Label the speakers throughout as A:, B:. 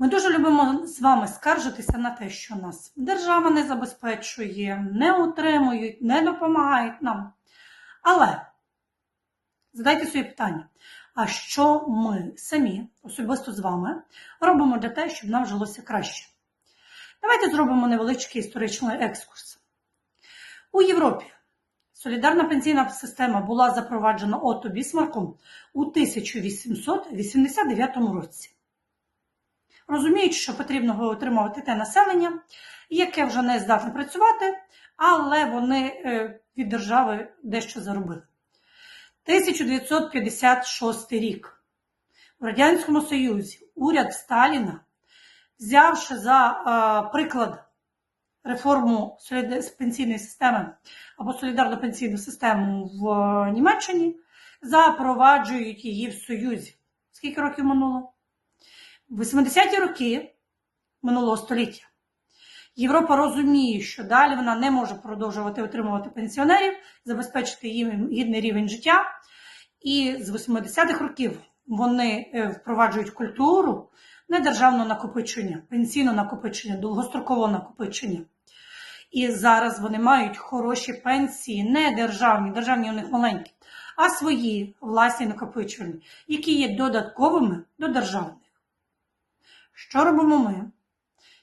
A: Ми дуже любимо з вами скаржитися на те, що нас держава не забезпечує, не утримують, не допомагають нам. Але задайте собі питання: а що ми самі, особисто з вами, робимо для того, щоб нам жилося краще? Давайте зробимо невеличкий історичний екскурс. У Європі солідарна пенсійна система була запроваджена Отто Бісмарком у 1889 році. Розуміючи, що потрібно отримувати те населення, яке вже не здатне працювати, але вони е, від держави дещо заробили. 1956 рік у Радянському Союзі уряд Сталіна, взявши за е, приклад реформу пенсійної системи або солідарну пенсійну систему в е, Німеччині, запроваджують її в Союзі. Скільки років минуло? В 80-ті роки минулого століття Європа розуміє, що далі вона не може продовжувати отримувати пенсіонерів, забезпечити їм гідний рівень життя. І з 80-х років вони е, впроваджують культуру недержавного накопичення, пенсійного накопичення, довгострокового накопичення. І зараз вони мають хороші пенсії, не державні, державні у них маленькі, а свої власні накопичувальні, які є додатковими до державних. Що робимо ми?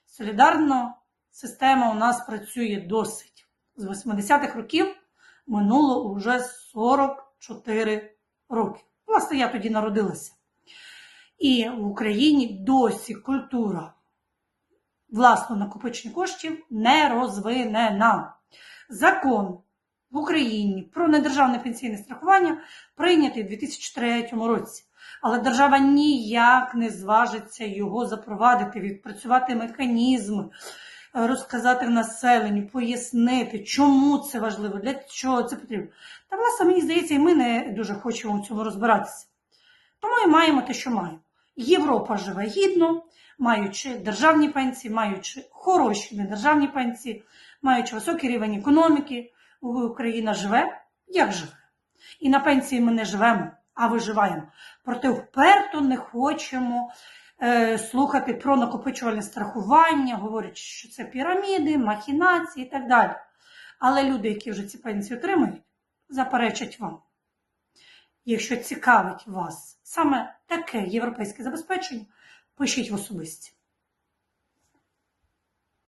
A: Солідарна система у нас працює досить. З 80-х років минуло вже 44 роки. Власне, я тоді народилася. І в Україні досі культура власного накопичення коштів не розвинена. Закон в Україні про недержавне пенсійне страхування прийнятий у 2003 році. Але держава ніяк не зважиться його запровадити, відпрацювати механізми, е, розказати населенню, пояснити, чому це важливо, для чого це потрібно. Та, власне, мені здається, і ми не дуже хочемо в цьому розбиратися. Тому і маємо те, що маємо. Європа живе гідно, маючи державні пенсії, маючи хороші недержавні пенсії, маючи високий рівень економіки, Україна живе, як живе. І на пенсії ми не живемо, а виживаємо. Проте вперто не хочемо е, слухати про накопичувальне страхування, говорять, що це піраміди, махінації і так далі. Але люди, які вже ці пенсії отримують, заперечать вам. Якщо цікавить вас саме таке європейське забезпечення, пишіть в особисті.